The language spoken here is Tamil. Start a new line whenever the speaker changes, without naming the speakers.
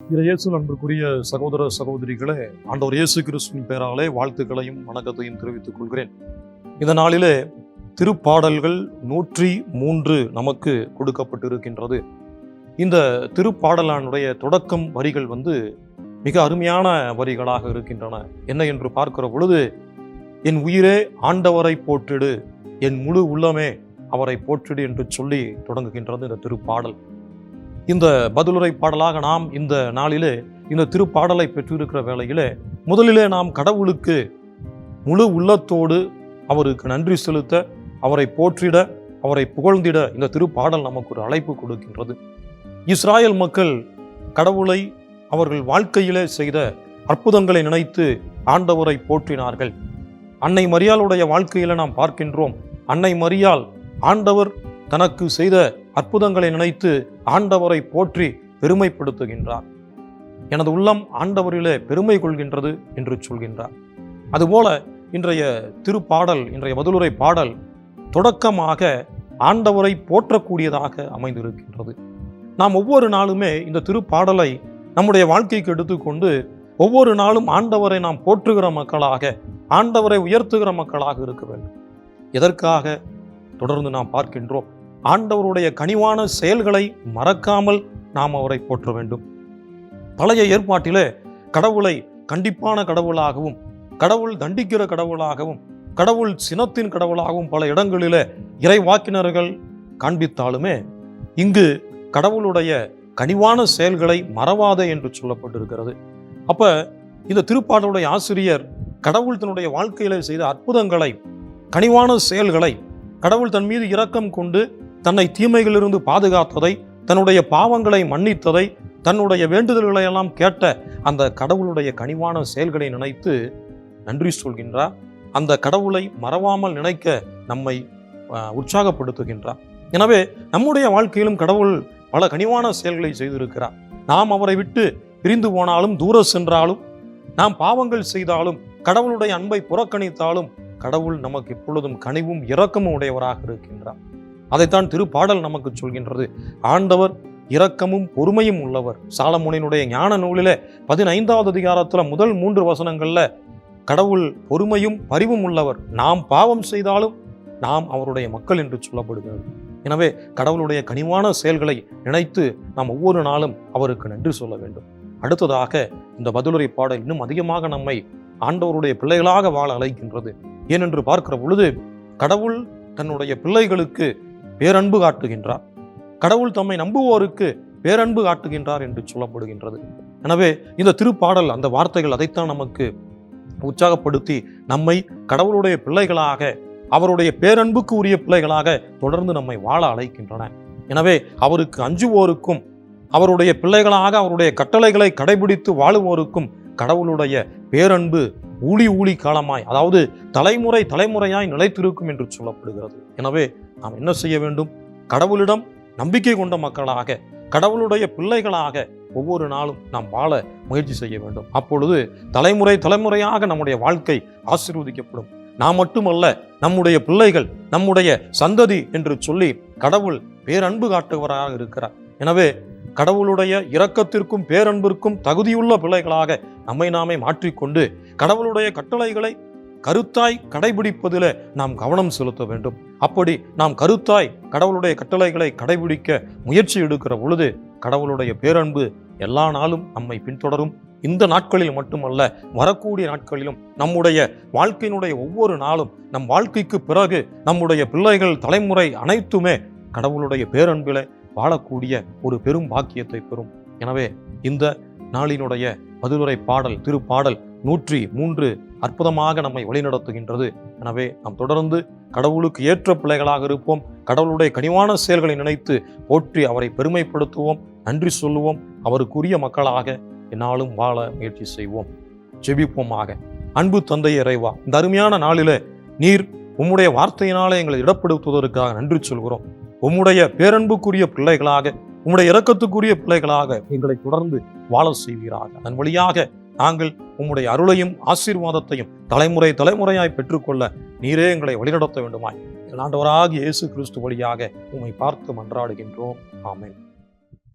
இயேசு அன்புக்குரிய சகோதர சகோதரிகளே ஆண்டவர் இயேசு கிறிஸ்துவின் பெயராலே வாழ்த்துக்களையும் வணக்கத்தையும் தெரிவித்துக் கொள்கிறேன். இந்த நாளிலே திருப்பாடல்கள் நூற்றி மூன்று நமக்கு கொடுக்கப்பட்டிருக்கின்றது. இந்த திருப்பாடலானுடைய தொடக்கம் வரிகள் வந்து மிக அருமையான வரிகளாக இருக்கின்றன. என்ன என்று பார்க்கிற பொழுது என் உயிரே ஆண்டவரை போற்றிடு என் முழு உள்ளமே அவரை போற்றிடு என்று சொல்லி தொடங்குகின்றது இந்த திருப்பாடல். இந்த பதிலுரை பாடலாக நாம் இந்த நாளிலே இந்த திருப்பாடலை பெற்றிருக்கிற வேளையிலே முதலிலே நாம் கடவுளுக்கு முழு உள்ளத்தோடு அவருக்கு நன்றி செலுத்த அவரை போற்றிட அவரை புகழ்ந்திட இந்த திருப்பாடல் நமக்கு ஒரு அழைப்பு கொடுக்கின்றது. இஸ்ராயல் மக்கள் கடவுளை அவர்கள் வாழ்க்கையிலே செய்த அற்புதங்களை நினைத்து ஆண்டவரை போற்றினார்கள். அன்னை மரியாளுடைய வாழ்க்கையில நாம் பார்க்கின்றோம் அன்னை மரியால் ஆண்டவர் தனக்கு செய்த அற்புதங்களை நினைத்து ஆண்டவரை போற்றி பெருமைப்படுத்துகின்றார். எனது உள்ளம் ஆண்டவரிலே பெருமை கொள்கின்றது என்று சொல்கின்றார். அதுபோல இன்றைய திருப்பாடல் இன்றைய மதுளுரை பாடல் தொடக்கமாக ஆண்டவரை போற்றக்கூடியதாக அமைந்திருக்கின்றது. நாம் ஒவ்வொரு நாளுமே இந்த திருப்பாடலை நம்முடைய வாழ்க்கைக்கு எடுத்துக்கொண்டு ஒவ்வொரு நாளும் ஆண்டவரை நாம் போற்றுகிற மக்களாக ஆண்டவரை உயர்த்துகிற மக்களாக இருக்க வேண்டும். எதற்காக? தொடர்ந்து நாம் பார்க்கின்றோம். ஆண்டவருடைய கனிவான செயல்களை மறக்காமல் நாம் அவரை போற்ற வேண்டும். பழைய ஏற்பாட்டிலே கடவுளை கண்டிப்பான கடவுளாகவும் கடவுள் தண்டிக்கிற கடவுளாகவும் கடவுள் சினத்தின் கடவுளாகவும் பல இடங்களிலே இறைவாக்கினர்கள் காண்பித்தாலுமே இங்கு கடவுளுடைய கனிவான செயல்களை மறவாதே என்று சொல்லப்பட்டிருக்கிறது. அப்ப இந்த திருப்பாடலுடைய ஆசிரியர் கடவுள் தன்னுடைய வாழ்க்கையில செய்த அற்புதங்களை கனிவான செயல்களை கடவுள் தன் மீது இரக்கம் கொண்டு தன்னை தீமைகளிலிருந்து பாதுகாத்ததை தன்னுடைய பாவங்களை மன்னித்ததை தன்னுடைய வேண்டுதல்களை எல்லாம் கேட்ட அந்த கடவுளுடைய கனிவான செயல்களை நினைத்து நன்றி சொல்கின்றார். அந்த கடவுளை மறவாமல் நினைக்க நம்மை அஹ், உற்சாகப்படுத்துகின்றார். எனவே நம்முடைய வாழ்க்கையிலும் கடவுள் பல கனிவான செயல்களை செய்திருக்கிறார். நாம் அவரை விட்டு பிரிந்து போனாலும் தூர சென்றாலும் நாம் பாவங்கள் செய்தாலும் கடவுளுடைய அன்பை புறக்கணித்தாலும் கடவுள் நமக்கு எப்பொழுதும் கனிவும் இரக்கமும் உடையவராக இருக்கின்றார். அதைத்தான் திருப்பாடல் நமக்கு சொல்கின்றது. ஆண்டவர் இரக்கமும் பொறுமையும் உள்ளவர். சாலமுனினுடைய ஞான நூலில் பதினைந்தாவது அதிகாரத்தில் முதல் மூன்று வசனங்களில் கடவுள் பொறுமையும் பரிவும் உள்ளவர். நாம் பாவம் செய்தாலும் நாம் அவருடைய மக்கள் என்று சொல்லப்படுகிறது. எனவே கடவுளுடைய கனிவான செயல்களை நினைத்து நாம் ஒவ்வொரு நாளும் அவருக்கு நன்றி சொல்ல வேண்டும். அடுத்ததாக இந்த பதிலுரை பாடல் இன்னும் அதிகமாக நம்மை ஆண்டவருடைய பிள்ளைகளாக வாழ அழைக்கின்றது. ஏனென்று பார்க்கிற பொழுது கடவுள் தன்னுடைய பிள்ளைகளுக்கு பேரன்பு காட்டுகின்றார். கடவுள் தம்மை நம்புவோருக்கு பேரன்பு காட்டுகின்றார் என்று சொல்லப்படுகின்றது. எனவே இந்த திருப்பாடல் அந்த வார்த்தைகள் அதைத்தான் நமக்கு உற்சாகப்படுத்தி நம்மை கடவுளுடைய பிள்ளைகளாக அவருடைய பேரன்புக்கு உரிய பிள்ளைகளாக தொடர்ந்து நம்மை வாழ அழைக்கின்றன. எனவே அவருக்கு அஞ்சுவோருக்கும் அவருடைய பிள்ளைகளாக அவருடைய கட்டளைகளை கடைபிடித்து வாழுவோருக்கும் கடவுளுடைய பேரன்பு ஊழி ஊழி காலமாய் அதாவது தலைமுறை தலைமுறையாய் நிலைத்திருக்கும் என்று சொல்லப்படுகிறது. எனவே நாம் என்ன செய்ய வேண்டும்? கடவுளிடம் நம்பிக்கை கொண்ட மக்களாக கடவுளுடைய பிள்ளைகளாக ஒவ்வொரு நாளும் நாம் வாழ முயற்சி செய்ய வேண்டும். அப்பொழுது தலைமுறை தலைமுறையாக நம்முடைய வாழ்க்கை ஆசீர்வதிக்கப்படும். நாம் மட்டுமல்ல நம்முடைய பிள்ளைகள் நம்முடைய சந்ததி என்று சொல்லி கடவுள் பேரன்பு காட்டுவராக இருக்கிறார். எனவே கடவுளுடைய இரக்கத்திற்கும் பேரன்பிற்கும் தகுதியுள்ள பிள்ளைகளாக நம்மை நாமே மாற்றிக்கொண்டு கடவுளுடைய கட்டளைகளை கருத்தாய் கடைபிடிப்பதில் நாம் கவனம் செலுத்த வேண்டும். அப்படி நாம் கருத்தாய் கடவுளுடைய கட்டளைகளை கடைபிடிக்க முயற்சி எடுக்கிற பொழுது கடவுளுடைய பேரன்பு எல்லா நாளும் நம்மை பின்தொடரும். இந்த நாட்களில் மட்டுமல்ல வரக்கூடிய நாட்களிலும் நம்முடைய வாழ்க்கையினுடைய ஒவ்வொரு நாளும் நம் வாழ்க்கைக்கு பிறகு நம்முடைய பிள்ளைகள் தலைமுறை அனைத்துமே கடவுளுடைய பேரன்பில் வாழக்கூடிய ஒரு பெரும் பாக்கியத்தை பெறும். எனவே இந்த நாளினுடைய மதுரை பாடல் திருப்பாடல் நூற்றி மூன்று அற்புதமாக நம்மை வழிநடத்துகின்றது. எனவே நாம் தொடர்ந்து கடவுளுக்கு ஏற்ற பிள்ளைகளாக இருப்போம். கடவுளுடைய கனிவான செயல்களை நினைத்து போற்றி அவரை பெருமைப்படுத்துவோம். நன்றி சொல்லுவோம். அவருக்குரிய மக்களாக என்னாலும் வாழ முயற்சி செய்வோம். ஜெபிப்போமாக. அன்பு தந்தை இறைவா இந்த அருமையான நாளில நீர் உம்முடைய வார்த்தையினாலே எங்களை இடப்படுத்துவதற்காக நன்றி சொல்கிறோம். உம்முடைய பேரன்புக்குரிய பிள்ளைகளாக உம்முடைய இரக்கத்துக்குரிய பிள்ளைகளாக எங்களை தொடர்ந்து வாழ செய்வீராக. அதன் வழியாக நாங்கள் உம்முடைய அருளையும் ஆசீர்வாதத்தையும் தலைமுறை தலைமுறையாய் பெற்றுக்கொள்ள நீரே எங்களை வழிநடத்த வேண்டுமாய். நாண்டவராக இயேசு கிறிஸ்து வழியாக உம்மை பார்த்து மன்றாடுகின்றோம். ஆமேன்.